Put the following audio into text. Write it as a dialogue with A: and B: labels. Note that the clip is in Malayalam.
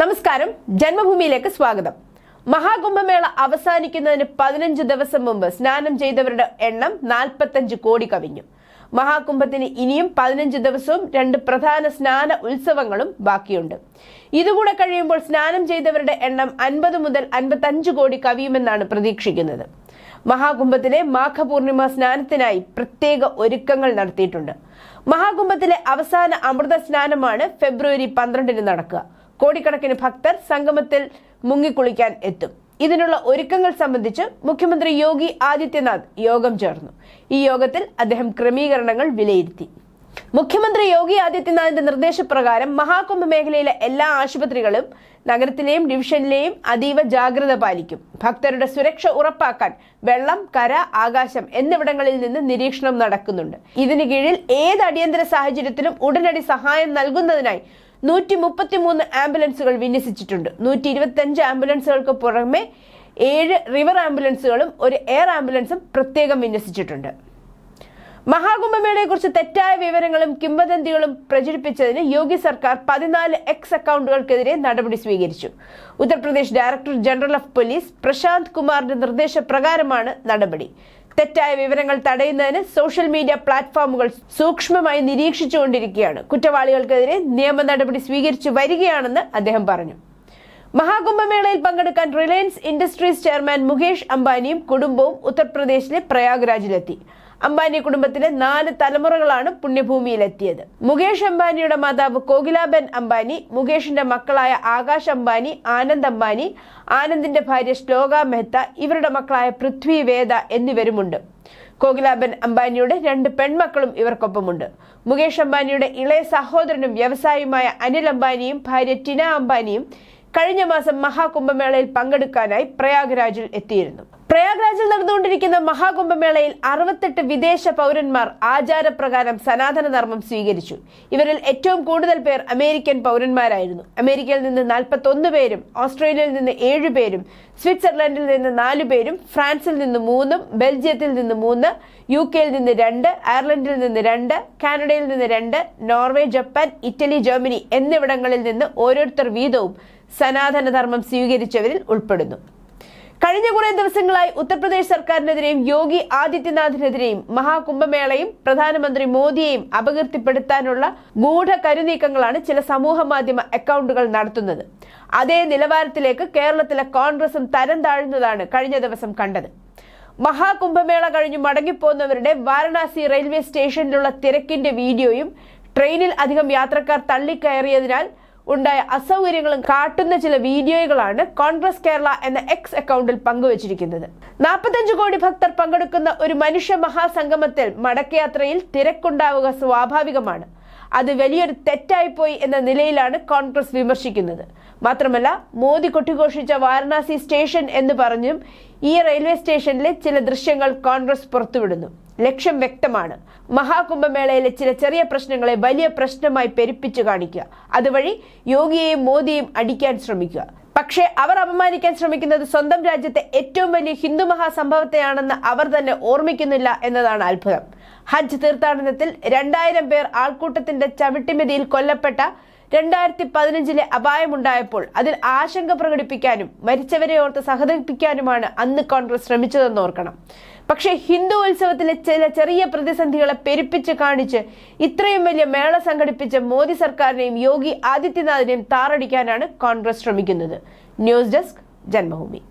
A: നമസ്കാരം. ജന്മഭൂമിയിലേക്ക് സ്വാഗതം. മഹാകുംഭമേള അവസാനിക്കുന്നതിന് പതിനഞ്ച് ദിവസം മുമ്പ് സ്നാനം ചെയ്തവരുടെ എണ്ണം നാൽപ്പത്തഞ്ച് കോടി കവിഞ്ഞു. മഹാകുംഭത്തിന് ഇനിയും പതിനഞ്ച് ദിവസവും രണ്ട് പ്രധാന സ്നാന ഉത്സവങ്ങളും ബാക്കിയുണ്ട്. ഇതുകൂടെ കഴിയുമ്പോൾ സ്നാനം ചെയ്തവരുടെ എണ്ണം അൻപത് മുതൽ അൻപത്തഞ്ച് കോടി കവിയുമെന്നാണ് പ്രതീക്ഷിക്കുന്നത്. മഹാകുംഭത്തിലെ മാഘപൂർണിമ സ്നാനത്തിനായി പ്രത്യേക ഒരുക്കങ്ങൾ നടത്തിയിട്ടുണ്ട്. മഹാകുംഭത്തിലെ അവസാന അമൃത സ്നാനമാണ് ഫെബ്രുവരി പന്ത്രണ്ടിന് നടക്കുക. കോടിക്കണക്കിന് ഭക്തർ സംഗമത്തിൽ മുങ്ങിക്കുളിക്കാൻ എത്തും. ഇതിനുള്ള ഒരുക്കങ്ങൾ സംബന്ധിച്ച് മുഖ്യമന്ത്രി യോഗി ആദിത്യനാഥ് യോഗം ചേർന്നു. ഈ യോഗത്തിൽ അദ്ദേഹം ക്രമീകരണങ്ങൾ വിലയിരുത്തി. മുഖ്യമന്ത്രി യോഗി ആദിത്യനാഥിന്റെ നിർദ്ദേശപ്രകാരം മഹാകുംഭ മേഖലയിലെ എല്ലാ ആശുപത്രികളും നഗരത്തിലെയും ഡിവിഷനിലെയും അതീവ ജാഗ്രത പാലിക്കും. ഭക്തരുടെ സുരക്ഷ ഉറപ്പാക്കാൻ വെള്ളം കര ആകാശം എന്നിവിടങ്ങളിൽ നിന്ന് നിരീക്ഷണം നടക്കുന്നുണ്ട്. ഇതിന് കീഴിൽ ഏത് അടിയന്തര സാഹചര്യത്തിലും ഉടനടി സഹായം നൽകുന്നതിനായി നൂറ്റി മുപ്പത്തിമൂന്ന് ആംബുലൻസുകൾ വിന്യസിച്ചിട്ടുണ്ട്. നൂറ്റി ഇരുപത്തഞ്ച് ആംബുലൻസുകൾക്ക് പുറമെ ഏഴ് റിവർ ആംബുലൻസുകളും ഒരു എയർ ആംബുലൻസും പ്രത്യേകം വിന്യസിച്ചിട്ടുണ്ട്. മഹാകുംഭമേളയെക്കുറിച്ച് തെറ്റായ വിവരങ്ങളും കിംവദന്തികളും പ്രചരിപ്പിച്ചതിന് യോഗി സർക്കാർ പതിനാല് എക്സ് അക്കൗണ്ടുകൾക്കെതിരെ നടപടി സ്വീകരിച്ചു. Uttar Pradesh director general of police Prashant കുമാറിന്റെ നിർദ്ദേശപ്രകാരമാണ് നടപടി. തെറ്റായ വിവരങ്ങൾ തടയുന്നതിന് സോഷ്യൽ മീഡിയ പ്ലാറ്റ്ഫോമുകൾ സൂക്ഷ്മമായി നിരീക്ഷിച്ചുകൊണ്ടിരിക്കുകയാണ്. കുറ്റവാളികൾക്കെതിരെ നിയമ നടപടി സ്വീകരിച്ചു വരികയാണെന്ന് അദ്ദേഹം പറഞ്ഞു. മഹാകുംഭമേളയിൽ പങ്കെടുക്കാൻ റിലയൻസ് ഇൻഡസ്ട്രീസ് ചെയർമാൻ മുകേഷ് അംബാനിയും കുടുംബവും ഉത്തർപ്രദേശിലെ പ്രയാഗ്രാജിലെത്തി. അംബാനി കുടുംബത്തിലെ നാല് തലമുറകളാണ് പുണ്യഭൂമിയിലെത്തിയത്. മുകേഷ് അംബാനിയുടെ മാതാവ് കോകിലാബെൻ അംബാനി മുകേഷിന്റെ മക്കളായ ആകാശ് അംബാനി ആനന്ദ് അംബാനി ആനന്ദിന്റെ ഭാര്യ ശ്ലോക മെഹ്ത്ത ഇവരുടെ മക്കളായ പൃഥ്വി വേദ എന്നിവരുമുണ്ട്. കോകിലാബൻ അംബാനിയുടെ രണ്ട് പെൺമക്കളും ഇവർക്കൊപ്പമുണ്ട്. മുകേഷ് അംബാനിയുടെ ഇളയ സഹോദരനും വ്യവസായിയുമായ അനിൽ അംബാനിയും ഭാര്യ ടിന അംബാനിയും കഴിഞ്ഞ മാസം മഹാകുംഭമേളയിൽ പങ്കെടുക്കാനായി പ്രയാഗ്രാജിൽ എത്തിയിരുന്നു. പ്രയാഗ്രാജിൽ നടന്നുകൊണ്ടിരിക്കുന്ന മഹാകുംഭമേളയിൽ അറുപത്തെട്ട് വിദേശ പൗരന്മാർ ആചാരപ്രകാരം സനാതന ധർമ്മം സ്വീകരിച്ചു. ഇവരിൽ ഏറ്റവും കൂടുതൽ പേർ അമേരിക്കൻ പൗരന്മാരായിരുന്നു. അമേരിക്കയിൽ നിന്ന് നാൽപ്പത്തൊന്ന് പേരും ഓസ്ട്രേലിയയിൽ നിന്ന് ഏഴ് പേരും സ്വിറ്റ്സർലൻഡിൽ നിന്ന് നാലു പേരും ഫ്രാൻസിൽ നിന്ന് മൂന്നും ബെൽജിയത്തിൽ നിന്ന് മൂന്ന് യു കെയിൽ നിന്ന് രണ്ട് അയർലൻഡിൽ നിന്ന് രണ്ട് കാനഡയിൽ നിന്ന് രണ്ട് നോർവേ ജപ്പാൻ ഇറ്റലി ജർമ്മനി എന്നിവിടങ്ങളിൽ നിന്ന് ഓരോരുത്തർ വീതവും സനാതനധർമ്മം സ്വീകരിച്ചവരിൽ ഉൾപ്പെടുന്നു. കഴിഞ്ഞ കുറേ ദിവസങ്ങളായി ഉത്തർപ്രദേശ് സർക്കാരിനെതിരെയും യോഗി ആദിത്യനാഥിനെതിരെയും മഹാകുംഭമേളയും പ്രധാനമന്ത്രി മോദിയെയും അപകീർത്തിപ്പെടുത്താനുള്ള ഗൂഢ കരുനീക്കങ്ങളാണ് ചില സമൂഹ മാധ്യമ അക്കൗണ്ടുകൾ നടത്തുന്നത്. അതേ നിലവാരത്തിലേക്ക് കേരളത്തിലെ കോൺഗ്രസും തരം താഴുന്നതാണ് കഴിഞ്ഞ ദിവസം കണ്ടത്. മഹാകുംഭമേള കഴിഞ്ഞു മടങ്ങിപ്പോകുന്നവരുടെ വാരണാസി റെയിൽവേ സ്റ്റേഷനിലുള്ള തിരക്കിന്റെ വീഡിയോയും ട്രെയിനിൽ അധികം യാത്രക്കാർ തള്ളിക്കയറിയതിനാൽ ഉണ്ടായ അസൗകര്യങ്ങളും കാട്ടുന്ന ചില വീഡിയോകളാണ് കോൺഗ്രസ് കേരള എന്ന എക്സ് അക്കൗണ്ടിൽ പങ്കുവച്ചിരിക്കുന്നത്. നാൽപ്പത്തഞ്ച് കോടി ഭക്തർ പങ്കെടുക്കുന്ന ഒരു മനുഷ്യ മഹാസംഗമത്തിൽ മടക്കയാത്രയിൽ തിരക്കുണ്ടാവുക സ്വാഭാവികമാണ്. അത് വലിയൊരു തെറ്റായിപ്പോയി എന്ന നിലയിലാണ് കോൺഗ്രസ് വിമർശിക്കുന്നത്. മാത്രമല്ല മോദി കൊട്ടിഘോഷിച്ച വാരണാസി സ്റ്റേഷൻ എന്ന് പറഞ്ഞും ഈ റെയിൽവേ സ്റ്റേഷനിലെ ചില ദൃശ്യങ്ങൾ കോൺഗ്രസ് പുറത്തുവിടുന്നു. ലക്ഷ്യം വ്യക്തമാണ്. മഹാകുംഭമേളയിലെ ചില ചെറിയ പ്രശ്നങ്ങളെ വലിയ പ്രശ്നമായി പെരുപ്പിച്ചു കാണിക്കുക. അതുവഴി യോഗിയെയും മോദിയെയും അടിക്കാൻ ശ്രമിക്കുക. പക്ഷേ അവർ അപമാനിക്കാൻ ശ്രമിക്കുന്നത് സ്വന്തം രാജ്യത്തെ ഏറ്റവും വലിയ ഹിന്ദു മഹാസംഭവത്തെയാണെന്ന് അവർ തന്നെ ഓർമ്മിക്കുന്നില്ല എന്നതാണ് അത്ഭുതം. ഹജ്ജ് തീർത്ഥാടനത്തിൽ രണ്ടായിരം പേർ ആൾക്കൂട്ടത്തിന്റെ ചവിട്ടിമെതിയിൽ കൊല്ലപ്പെട്ട രണ്ടായിരത്തി പതിനഞ്ചിലെ അപായമുണ്ടായപ്പോൾ അതിൽ ആശങ്ക പ്രകടിപ്പിക്കാനും മരിച്ചവരെ ഓർത്ത് സഹതപിക്കാനുമാണ് അന്ന് കോൺഗ്രസ് ശ്രമിച്ചതെന്ന് ഓർക്കണം. പക്ഷേ ഹിന്ദു ഉത്സവത്തിലെ ചില ചെറിയ പ്രതിസന്ധികളെ പെരുപ്പിച്ച് കാണിച്ച് ഇത്രയും വലിയ മേള സംഘടിപ്പിച്ച മോദി സർക്കാരിനെയും യോഗി ആദിത്യനാഥിനെയും താറടിക്കാനാണ് കോൺഗ്രസ് ശ്രമിക്കുന്നത്. News desk Janmabhumi.